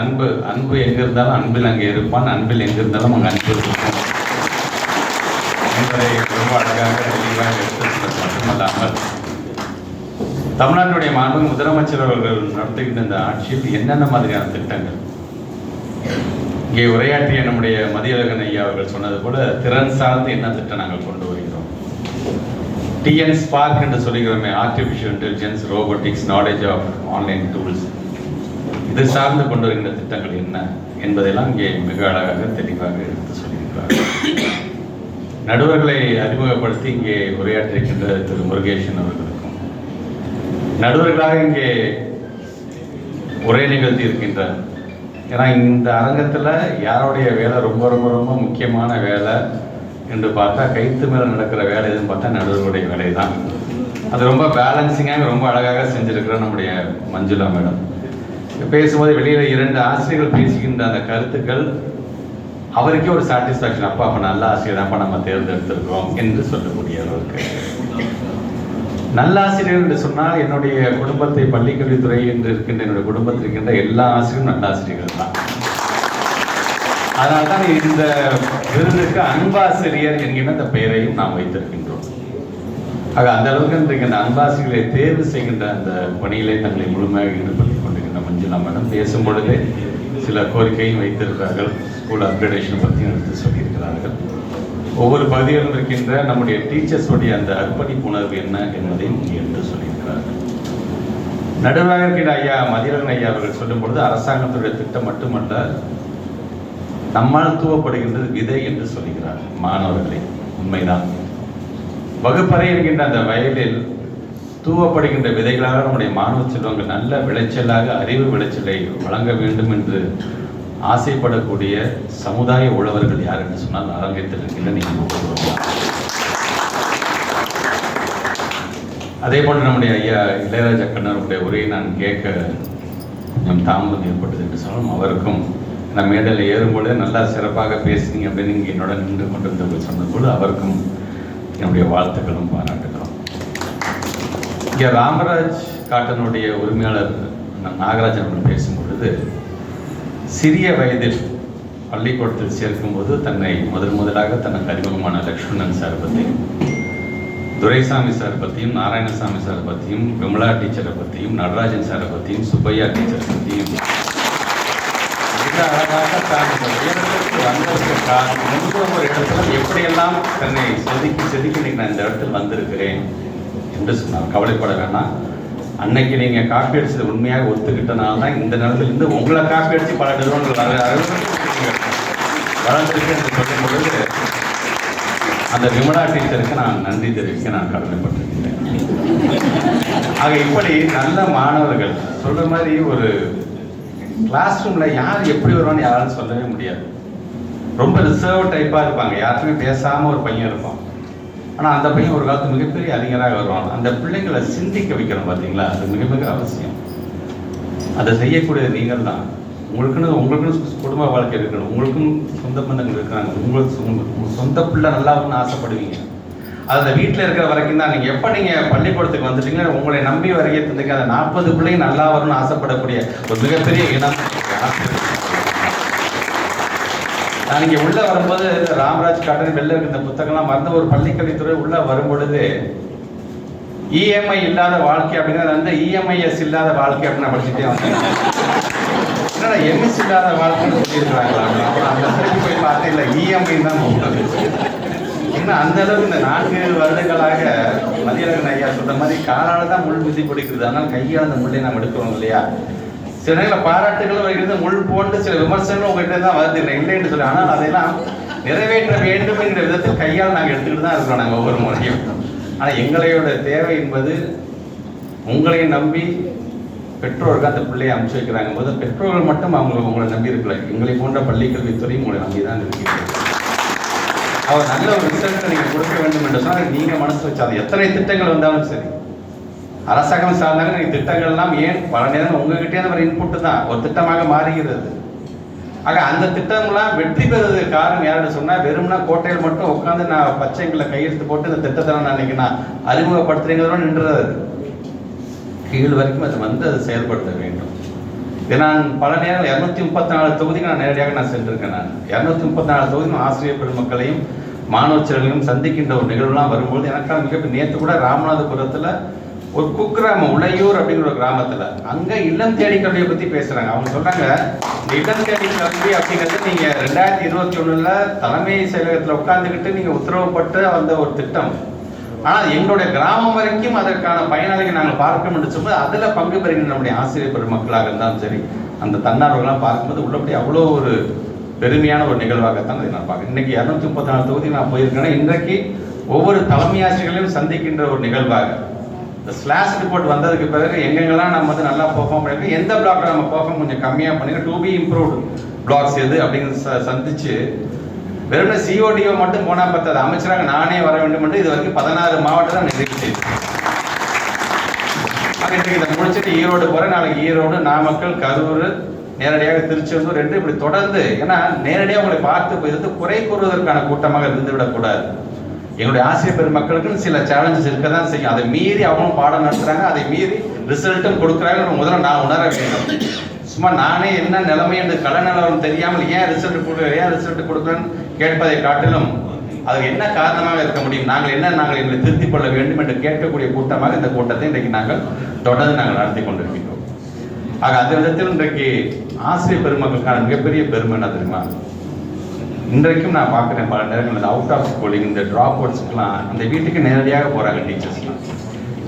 அன்பு அன்பு எங்க இருந்தாலும் அன்பில் அங்கே இருப்பான். அன்பில் எங்க இருந்தாலும் அங்கே அன்பு இருக்கும் என்பதை ரொம்ப அழகாக தெளிவாக மட்டுமல்லாமல் தமிழ்நாட்டுடைய மாண்பு முதலமைச்சர் அவர்கள் நடத்துகின்ற இந்த ஆட்சியில் என்னென்ன மாதிரியான திட்டங்கள்? இங்கே உரையாற்றிய நம்முடைய மதியழகன் ஐயா அவர்கள் சொன்னது போல திறன் சார்ந்து என்ன திட்டம் நாங்கள் கொண்டு வருகிறோம்? டிஎன் ஸ்பார்க் என்று சொல்லுகிறோமே artificial intelligence robotics knowledge of online tools இது சார்ந்து கொண்டு வருகின்ற திட்டங்கள் என்ன என்பதெல்லாம் இங்கே மிக அழகாக தெளிவாக எடுத்து சொல்லியிருக்கிறார்கள் நடுவர்களை அறிமுகப்படுத்தி இங்கே உரையாற்றிருக்கின்ற திரு முருகேசன் அவர்களுக்கும் நடுவர்களாக இங்கே உரை நிகழ்த்தி இருக்கின்றார் ஏன்னா இந்த அரங்கத்தில் யாருடைய வேலை ரொம்ப ரொம்ப ரொம்ப முக்கியமான வேலை என்று பார்த்தா கைத்து மேலே நடக்கிற வேலை எதுன்னு பார்த்தா நடுவர்களுடைய வேலை தான் அது ரொம்ப பேலன்சிங்காக ரொம்ப அழகாக செஞ்சிருக்கிற நம்முடைய மஞ்சுளா மேடம். பேசும்போது வெளியில் இரண்டு ஆசிரியர்கள் பேசுகின்ற அந்த கருத்துக்கள் அவருக்கே ஒரு சாட்டிஸ்ஃபேக்ஷன் அப்பா அப்போ நல்ல ஆசிரியர் அப்பா நம்ம தேர்ந்தெடுத்திருக்கிறோம் என்று சொல்லக்கூடிய அளவுக்கு. நல்ல ஆசிரியர் என்று சொன்னால் என்னுடைய குடும்பத்தை பள்ளிக்கல்வித்துறை என்று இருக்கின்ற என்னுடைய குடும்பத்தில் இருக்கின்ற எல்லா ஆசிரியரும் நல்ல ஆசிரியர்கள் தான். அதனால தான் இந்த விருதுக்கு அன்பாசிரியர் என்கின்ற அந்த பெயரையும் நாம் வைத்திருக்கின்றோம். ஆக அந்த அளவுக்கு இன்றைக்கு அந்த அன்பாசிரியர்களை தேர்வு செய்கின்ற அந்த பணியிலே தங்களை முழுமையாக ஈடுபடுத்திக் கொண்டு மஞ்சுளா மேடம் பேசும் பொழுதே சில கோரிக்கையும் வைத்திருக்கிறார்கள். ஸ்கூல் அப்கிரேடேஷன் பற்றியும் எடுத்து சொல்லியிருக்கிறார்கள். ஒவ்வொரு பகுதியிலும் இருக்கின்ற நம்முடைய டீச்சர்ஸுடைய அந்த அர்ப்பணிப்பு உணர்வு என்ன என்பதையும் எடுத்து சொல்லியிருக்கிறார்கள். நடுவராக ஐயா மதியழகன் ஐயா அவர்கள் சொல்லும் பொழுது அரசாங்கத்துடைய திட்டம் மட்டுமல்ல நம்மால் தூவப்படுகின்றது விதை என்று சொல்லுகிறார் மாணவர்களை. உண்மைதான். வகுப்பறை இருக்கின்ற அந்த வயலில் தூவப்படுகின்ற விதைகளாக நம்முடைய மாணவ செல்வங்கள் நல்ல விளைச்சலாக அறிவு விளைச்சலை வழங்க வேண்டும் என்று ஆசைப்படக்கூடிய சமுதாய உழவர்கள் யார் என்று சொன்னால் அரங்கத்தில் இருக்கின்ற நீங்கள் அதே போன்று நம்முடைய ஐயா இளையராஜா கண்ணருடைய உரையை நான் கேட்க கொஞ்சம் தாமதம் ஏற்பட்டது என்று சொன்னாலும் அவருக்கும் நான் மேடையில் ஏறும்பொழுது நல்லா சிறப்பாக பேசுனீங்க அப்படின்னு இங்கே என்னோட நின்று கொண்டிருந்தவர்கள் சொன்னபோது அவருக்கும் என்னுடைய வாழ்த்துக்களும் பாராட்டுகிறோம் இங்கே ராமராஜ் காட்டனுடைய உரிமையாளர் நாகராஜன் அவர்கள் பேசும் பொழுது சிறிய வயதில் பள்ளிக்கூடத்தில் சேர்க்கும்போது தன்னை முதல் முதலாக தனக்கு அறிமுகமான லக்ஷ்மணன் சார் பற்றியும் துரைசாமி சார் பற்றியும் நாராயணசாமி சார் பற்றியும் விமலா டீச்சரை பற்றியும் நடராஜன் சாரை பற்றியும் சுப்பையா டீச்சர் பற்றியும் அழகாக தான் உயரத்திற்கு வந்ததற்கு காரணம் ஒரு இடத்துல எப்படியெல்லாம் தன்னை செதுக்கி செதுக்கி நான் இந்த இடத்தில் வந்திருக்கிறேன் என்று சொன்னார். கவலைப்பட வேணாம் அன்னைக்கு நீங்க காப்பி அடிச்சது உண்மையாக ஒத்துக்கிட்டனால தான் இந்த நிலத்துல இருந்து உங்களை காப்பி அடிச்சு பல நிறுவனங்கள் வளர்ந்துருக்கு என்று சொல்லும் பொழுது அந்த விமலா டீச்சருக்கு நான் நன்றி தெரிவிக்க நான் கடமைப்பட்டிருக்கிறேன் ஆக இப்படி நல்ல மாணவர்கள் சொல்ற மாதிரி ஒரு கிளாஸ் ரூம்ல யார் எப்படி வருவான்னு யாராலும் சொல்லவே முடியாது. ரொம்ப ரிசர்வ் டைப்பா இருப்பாங்க. யாருக்குமே பேசாம ஒரு பையன் இருப்பான். ஆனால் அந்த பையன் ஒரு காலத்து மிகப்பெரிய அறிஞராக வருவான். அந்த பிள்ளைங்களை சிந்திக்க வைக்கணும் பார்த்தீங்களா அது மிக மிக அவசியம். அதை செய்யக்கூடிய நீங்கள் தான் உங்களுக்குன்னு உங்களுக்குன்னு குடும்ப வாழ்க்கை இருக்கணும். உங்களுக்கும் சொந்த பந்தங்கள் இருக்கிறாங்க. உங்களுக்கு சொந்த பிள்ளை நல்லா ஆசைப்படுவீங்க. அதில் அந்த வீட்டில் இருக்கிற வரைக்கும் தான் நீங்கள் எப்போ நீங்கள் பள்ளிக்கூடத்துக்கு வந்துட்டீங்களோ உங்களை நம்பி வரைய தந்துக்கு அந்த நாற்பது பிள்ளைங்க நல்லா வரும்னு ஆசைப்படக்கூடிய ஒரு மிகப்பெரிய இனம். நான் இங்கே உள்ள வரும்போது ராமராஜ் காட்டன் வெளில இருக்க இந்த புத்தகம்லாம் மறந்து ஒரு பள்ளிக்கல்வித்துறை உள்ள வரும்பொழுது இஎம்ஐ இல்லாத வாழ்க்கை அப்படிங்கிறது வந்து இஎம்ஐஎஸ் இல்லாத வாழ்க்கை அப்படின்னு நான் படிச்சுட்டே வந்தேன். என்னடா எம்எஸ் இல்லாத வாழ்க்கைன்னு சொல்லியிருக்கிறாங்களா? அப்புறம் அந்த திருப்பி போய் பார்த்தேன் இல்லை இஎம்ஐ தான் ஏன்னா அந்த அளவுக்கு இந்த நான்கு வருடங்களாக மதியழகன் ஐயா சொல்ற மாதிரி காலால தான் முள் மிதி பிடிக்கிறது. ஆனால் கையால் அந்த முள்ளை நாம் எடுக்கிறோம் இல்லையா? சில நேரங்களில் பாராட்டுகளும் வைக்கிறது முள் போன்று சில விமர்சனங்களும் உங்ககிட்ட தான் வருது. இல்லைன்னு சொல்லி. ஆனால் அதையெல்லாம் நிறைவேற்ற வேண்டும் என்கிற விதத்தில் கையால் நாங்கள் எடுத்துக்கிட்டு தான் இருக்கிறோம் நாங்கள் ஒவ்வொரு முறையும். ஆனால் எங்களையோட தேவை என்பது உங்களை நம்பி பெற்றோர்கள் அந்த பிள்ளையை அனுப்பிச்சு வைக்கிறாங்க. போது பெற்றோர்கள் மட்டும் அவங்க உங்களை நம்பி இருக்கல. எங்களை போன்ற பள்ளிக்கல்வித்துறையும் உங்களை நம்பி தான் இருக்கிறது. அவர் நல்ல ஒரு ரிசல்ட்டை நீங்கள் கொடுக்க வேண்டும் என்று சொன்னால் நீங்கள் மனசு வச்சு. அது எத்தனை திட்டங்கள் வந்தாலும் சரி. அரசாங்கம் சார்ந்தாங்க நீங்கள் திட்டங்கள் எல்லாம் ஏன் பல நேரம் உங்ககிட்டே வர இன்புட்டு தான் ஒரு திட்டமாக மாறுகிறது. ஆக அந்த திட்டம்லாம் வெற்றி பெறுறது காரணம் யாருன்னு சொன்னால் வெறும்னா கோட்டையில் மட்டும் உட்காந்து நான் பச்சைங்களை கையெழுத்து போட்டு இந்த திட்டத்தை நான் அன்றைக்கி நான் அறிமுகப்படுத்துறீங்களோட நின்றது கீழ் வரைக்கும் அது வந்து அதை செயல்படுத்த வேண்டும். இதை நான் பல நேரம் இரநூத்தி முப்பத்தி நாலு தொகுதிக்கு நான் நேரடியாக நான் சென்றிருக்கேன் நான். இரநூத்தி முப்பத்தி நாலு தொகுதியும் ஆசிரியர் பெருமக்களையும் மாணவச்சர்களையும் சந்திக்கின்ற ஒரு நிகழ்வுலாம் வரும்போது எனக்கான மிகப்பெரிய நேற்று கூட ராமநாதபுரத்தில் ஒரு குக்கிராமம் உளையூர் அப்படிங்கிற ஒரு கிராமத்தில். அங்கே இல்லம் தேடி கல்வியை பற்றி பேசுகிறாங்க அவங்க சொல்கிறாங்க இந்த இல்லம் தேடி கல்வி அப்படிங்கிறது நீங்கள் ரெண்டாயிரத்தி இருபத்தி ஒன்றில் தலைமை செயலகத்தில் உட்காந்துக்கிட்டு நீங்கள் உத்தரவுப்பட்டு வந்த ஒரு திட்டம். ஆனால் எங்களுடைய கிராமம் வரைக்கும் அதற்கான பயனாளிகள் நாங்கள் பார்க்க முடியும் சொல்லும்போது அதில் பங்கு பெறுகிற நம்முடைய ஆசிரியர் பெருமக்களாக இருந்தாலும் சரி அந்த தன்னார்வலாம் பார்க்கும்போது உள்ளபடி அவ்வளோ ஒரு பெருமையான ஒரு நிகழ்வாகத்தான் அதை நான் பார்க்குறேன். இன்றைக்கி இரநூத்தி முப்பத்தி நாலு தொகுதி நான் போயிருக்கேன்னா இன்றைக்கு ஒவ்வொரு தலைமை ஆசிரியர்களையும் சந்திக்கின்ற ஒரு நிகழ்வாக இந்த ஸ்லாஷ் ரிப்போர்ட் வந்ததுக்கு பிறகு எங்கெங்கெல்லாம் நம்ம வந்து நல்லா பெர்ஃபார்ம் பண்ணிருக்கோம் எந்த பிளாக்ல நம்ம பெர்ஃபார்ம் கொஞ்சம் கம்மியாக பண்ணிருக்கோம் டு பி இம்ப்ரூவ்டு பிளாக்ஸ் எது அப்படின்னு ச- சந்திச்சு வெறும் சிஓடிஓ மட்டும் போனால் பத்தாது. அமைச்சராக நானே வர வேண்டும் என்று இது வரைக்கும் பதினாறு மாவட்டம் தான் நிறைவு செய்தேன் இன்றைக்கு இதை முடிச்சுட்டு ஈரோடு போகிறேன் நாளைக்கு ஈரோடு நாமக்கல் கரூர் நேரடியாக திருச்செந்தூர் என்று இப்படி தொடர்ந்து ஏன்னா நேரடியாக உங்களை பார்த்து போய் குறை கூறுவதற்கான கூட்டமாக இருந்து விடக்கூடாது எங்களுடைய ஆசிரியர் பெருமக்களுக்கு சில சேலஞ்சஸ் இருக்க தான் செய்யும். அதை மீறி அவங்களும் பாடம் நடத்துறாங்க. அதை மீறி ரிசல்ட்டும் கொடுக்குறாங்க முதல்ல நான் உணர வேண்டும். சும்மா நானே என்ன நிலைமை என்று கல நிலவரம் தெரியாமல் ஏன் ரிசல்ட் கொடுக்குறேன் ஏன் ரிசல்ட் கொடுக்குறேன்னு கேட்பதை காட்டிலும் அது என்ன காரணமாக இருக்க முடியும்? நாங்கள் என்ன நாங்கள் எங்களை திருத்திக் கொள்ள வேண்டும் என்று கேட்கக்கூடிய கூட்டமாக இந்த கூட்டத்தை இன்றைக்கு நாங்கள் தொடர்ந்து நாங்கள் நடத்தி கொண்டிருக்கிறோம் ஆக அந்த விதத்தில் இன்றைக்கு ஆசிரியர் பெருமக்களுக்கான மிகப்பெரிய பெருமை என்ன தெரியுமா? இன்றைக்கும் நான் பார்க்குறேன் பல நேரங்களில் அவுட் ஆஃப் ஸ்கூலிங் இந்த ட்ராப் அவுட்ஸ்க்குலாம் அந்த வீட்டுக்கு நேரடியாக போகிறாங்க டீச்சர்ஸ்லாம்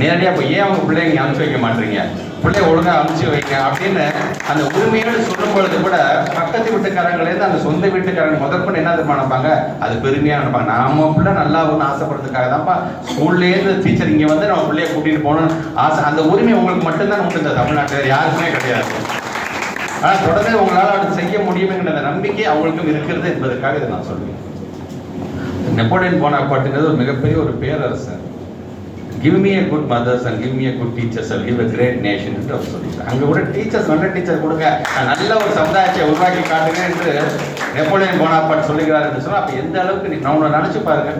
நேரடியாக போய் ஏன் அவங்க பிள்ளைங்க அனுப்பிச்சு வைக்க மாட்டீங்க பிள்ளைய ஒழுங்காக அனுப்பிச்சு வைங்க அப்படின்னு அந்த உரிமையோடு சொல்லும் பொழுது கூட பக்கத்து வீட்டுக்காரங்களேருந்து அந்த சொந்த வீட்டுக்காரங்க முதற்கொண்டு என்ன தெரியுமா நினைப்பாங்க? அது பெருமையாக நினைப்பாங்க. நாம பிள்ளை நல்லா ஒன்று ஆசைப்படுறதுக்காக தான்ப்பா ஸ்கூல்லேருந்து டீச்சர் இங்கே வந்து நம்ம பிள்ளைய கூட்டிகிட்டு போகணும்னு ஆசை. அந்த உரிமை உங்களுக்கு மட்டும்தான் உண்டு இந்த தமிழ்நாட்டில் யாருக்குமே கிடையாது. ஆனால் தொடர்ந்து உங்களால் அது செய்ய முடியுங்கிற நம்பிக்கை அவங்களுக்கும் இருக்கிறது என்பதற்காக இதை நான் சொல்லுவேன் நெப்போலியன் போனாப்பாட்டுங்கிறது ஒரு மிகப்பெரிய ஒரு பேரரசர். Give me a good mothers and give me a good teachers and give a great nation என்று அவர் சொல்லியிருக்கார் அங்கே கூட டீச்சர்ஸ் நல்ல டீச்சர் கொடுங்க. நல்ல ஒரு சமுதாயத்தை உருவாக்கி காட்டுங்க என்று நெப்போலியன் போனாப்பாட் சொல்லுகிறார் என்று சொன்னால் அப்போ எந்த அளவுக்கு நீ நான் நினச்சி பாருங்க.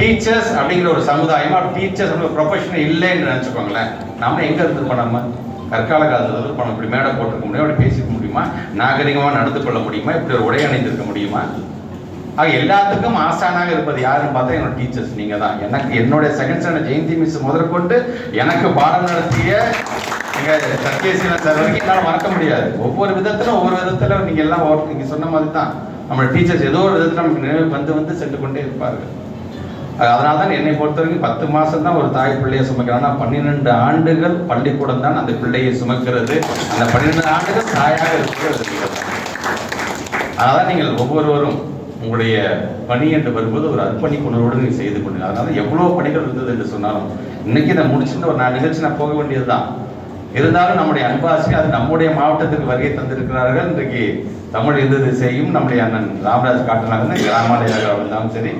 டீச்சர்ஸ் அப்படிங்கிற ஒரு சமுதாயம் டீச்சர்ஸ் ஒரு ப்ரொஃபஷன் இல்லைன்னு நினச்சிக்கோங்களேன். நாம எங்கே இருந்திருப்போம் நம்ம? கற்கால காலத்தில் இருந்திருப்போம் இப்படி மேடை போட்டுக்க முடியும்? அப்படி பேசிக்க முடியுமா? நாகரிகமாக நடந்து கொள்ள முடியுமா? இப்படி ஒரு உடை அணிந்திருக்க முடியுமா? ஆக எல்லாத்துக்கும் ஆசானாக இருப்பது யாருன்னு பார்த்தா என்னோட டீச்சர்ஸ். நீங்க தான் எனக்கு என்னுடைய செகண்ட் ஸ்டாண்டர்ட் ஜெயந்தி மிஸ் முதற்கொண்டு எனக்கு பாடம் நடத்திய எங்க சத்யசீலன் சார் வரைக்கும் என்னால் மறக்க முடியாது. ஒவ்வொரு விதத்திலும் ஒவ்வொரு விதத்துல நீங்க எல்லாம் ஒவ்வொரு- நீங்க சொன்ன மாதிரி தான் நம்மளோட டீச்சர்ஸ் ஏதோ ஒரு விதத்தில் நமக்கு நினைவு வந்து வந்து சென்று கொண்டே இருப்பார்கள். அதனால தான் என்னை பொறுத்த வரைக்கும் பத்து மாதம் தான் ஒரு தாய் பிள்ளையை சுமக்கிறான் ஆனால் பன்னிரெண்டு ஆண்டுகள் பள்ளிக்கூடம் தான் அந்த பிள்ளையை சுமக்கிறது. அந்த பன்னிரெண்டு ஆண்டுகள் தாயாக இருக்கிறது. நீங்கள் அதனால நீங்கள் ஒவ்வொருவரும் உங்களுடைய பணி என்று வரும்போது ஒரு அர்ப்பணிப்புணர்வோடு நீங்கள் செய்து கொண்டு அதனால எவ்வளோ பணிகள் இருந்தது என்று சொன்னாலும் இன்னைக்கு இதை முடிச்சுட்டு ஒரு நான் நிகழ்ச்சி நான் போக வேண்டியதுதான். இருந்தாலும் நம்முடைய அன்பாசி அது நம்முடைய மாவட்டத்துக்கு வருகை தந்திருக்கிறார்கள். இன்றைக்கு தமிழ் இந்து திசையும் நம்முடைய அண்ணன் ராமராஜ் காட்டினாங்க கிராமாலயாக இருந்தாலும் சரி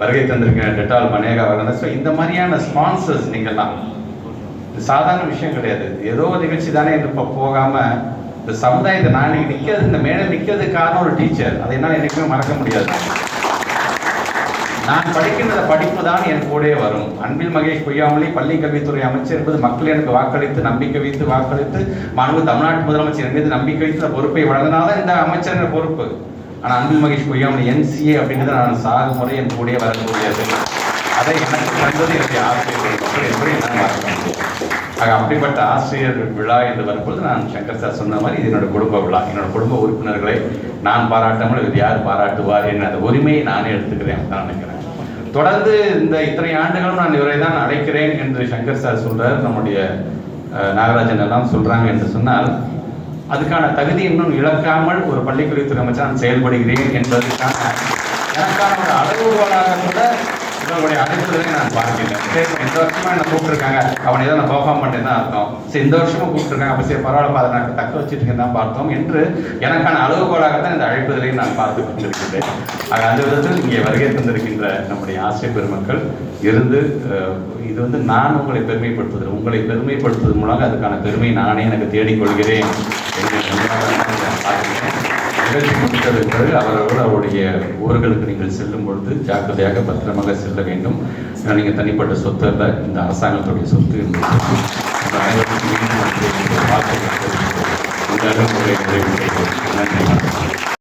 வருகை தந்திருக்க டெட்டால் மனேகா வரணும் ஸோ இந்த மாதிரியான ஸ்பான்சர்ஸ் நீங்கள்லாம் இது சாதாரண விஷயம் கிடையாது. ஏதோ ஒரு நிகழ்ச்சி தானே என்று இப்போ போகாம இந்த சமுதாயத்தை நான் இன்னைக்கு நிற்கிறது இந்த மேடை நிற்கிறதுக்கு காரணம் ஒரு டீச்சர் அதை என்னால் என்றைக்குமே மறக்க முடியாது. நான் படிக்கின்ற படிப்பு தான் என் கூட வரும். அன்பில் மகேஷ் பொய்யாமொழி பள்ளி கல்வித்துறை அமைச்சர் என்பது மக்கள் எனக்கு வாக்களித்து நம்பிக்கை வைத்து வாக்களித்து மாணவ தமிழ்நாட்டு முதலமைச்சர் மீது நம்பிக்கை வைத்து பொறுப்பை வழங்கினால்தான் இந்த அமைச்சர் பொறுப்பு. ஆனால் அன்பில் மகேஷ் பொய்யாமொழி என்சிஏ அப்படிங்கிறது நான் சாகும் முறை என் கூட வரக்கூடியது அதை. எனக்கு தந்தது என்னுடைய ஆசிரியர் நான் ஆக அப்படிப்பட்ட ஆசிரியர் விழா என்று வரும்போது நான் சங்கர் சார் சொன்ன மாதிரி இது என்னோட குடும்ப விழா. என்னோட குடும்ப உறுப்பினர்களை நான் பாராட்டாமல் இது யார் பாராட்டுவார் என்ற அந்த உரிமையை நானே எடுத்துக்கிறேன் தான் நினைக்கிறேன். தொடர்ந்து இந்த இத்தனை ஆண்டுகளும் நான் இவரை தான் அழைக்கிறேன் என்று சங்கர் சார் சொல்றார். நம்முடைய நாகராஜன் எல்லாம் சொல்றாங்க என்று சொன்னால் அதுக்கான தகுதி இன்னும் இழக்காமல் ஒரு பள்ளிக்கல்வித்துறை அமைச்சர் நான் செயல்படுகிறேன் என்பதற்கான எனக்கான ஒரு அளவுகோலாக கூட உங்களுடைய அழைப்புகளை நான் பார்க்கிறேன். சரி இந்த வருஷமா என்ன கூப்பிட்டுருக்காங்க? அவனை ஏதோ நான் பெர்ஃபார்ம் பண்ணேன் தான் அர்த்தம். சரி இந்த வருஷமும் கூப்பிட்டுருக்காங்க. அப்போ சரி பரவாயில்ல அதை நான் தக்க வச்சுட்டு தான் பார்த்தோம் என்று எனக்கான அளவுகோலாக தான் இந்த அழைப்புகளையும் நான் பார்த்து கொண்டிருக்கிறேன் ஆக அந்த விதத்தில் இங்கே வருகை தந்திருக்கின்ற நம்முடைய ஆசிரியர் பெருமக்கள் இருந்து இது வந்து நான் உங்களை பெருமைப்படுத்துதல் உங்களை பெருமைப்படுத்துவதன் மூலம் அதுக்கான பெருமை நானே எனக்கு தேடிக்கொள்கிறேன். நிகழ்ச்சி முடித்ததற்கு பிறகு அவரவர் அவருடைய ஊர்களுக்கு நீங்கள் செல்லும் பொழுது ஜாக்கிரதையாக பத்திரமாக செல்ல வேண்டும். நீங்கள் தனிப்பட்ட சொத்து அல்ல இந்த அரசாங்கத்துடைய சொத்து என்பது. அனைவருக்கும் நன்றி.